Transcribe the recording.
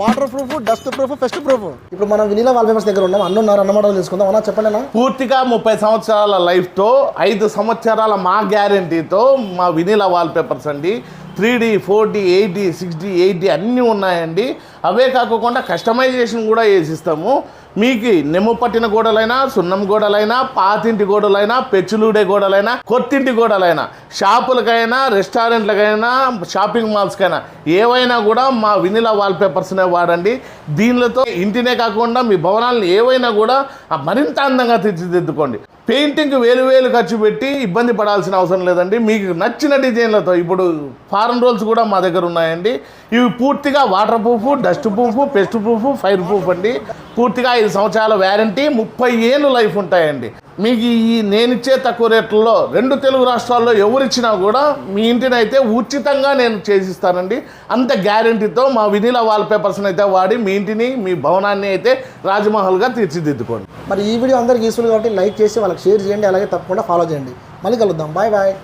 Water proof dust proof pest proof ఇప్పుడు మనం Vinila wall papers దగ్గర ఉన్నాం అన్న ఉన్నారు అన్నమాట తెలుసుకుందాం. తీసుకుందాం అన్న చెప్పండి అన్న. పూర్తిగా ముప్పై సంవత్సరాల లైఫ్తో ఐదు సంవత్సరాల మా గ్యారంటీతో మా వినీలా వాల్ పేపర్స్ అండి. Three D four D eight D six D eight D అన్నీ ఉన్నాయండి. అవే కాకుండా కస్టమైజేషన్ కూడా వేసిస్తాము మీకు నెమ్ము పట్టిన గోడలైనా సున్నం గోడలైనా పాతింటి గోడలైనా పెచ్చులుడే గోడలైనా కొత్తింటి గోడలైనా షాపులకైనా రెస్టారెంట్లకైనా షాపింగ్ మాల్స్కైనా ఏవైనా కూడా మా వినిలా వాల్ పేపర్స్నే వాడండి. దీనిలతో ఇంటినే కాకుండా మీ భవనాలను ఏవైనా కూడా మరింత అందంగా తీర్చిదిద్దుకోండి. పెయింటింగ్ వేలు వేలు ఖర్చు పెట్టి ఇబ్బంది పడాల్సిన అవసరం లేదండి. మీకు నచ్చిన డిజైన్లతో ఇప్పుడు ఫారెన్ రోల్స్ కూడా మా దగ్గర ఉన్నాయండి. ఇవి పూర్తిగా waterproof dustproof pest proof fireproof అండి. పూర్తిగా ఐదు సంవత్సరాల వ్యారంటీ ముప్పై ఏళ్ళు లైఫ్ ఉంటాయండి. మీకు ఈ నేనిచ్చే తక్కువ రేట్లలో రెండు తెలుగు రాష్ట్రాల్లో ఎవరిచ్చినా కూడా మీ ఇంటిని అయితే ఉచితంగా నేను చేసిస్తానండి. అంత గ్యారంటీతో మా వినిల వాల్ పేపర్స్ని అయితే వాడి మీ ఇంటిని మీ భవనాన్ని అయితే రాజమహల్గా తీర్చిదిద్దుకోండి. మరి ఈ వీడియో అందరికి యూస్ఫుల్ కాబట్టి లైక్ చేసి వాళ్ళకి షేర్ చేయండి అలాగే తప్పకుండా ఫాలో చేయండి. మళ్ళీ కలుద్దాం. Bye bye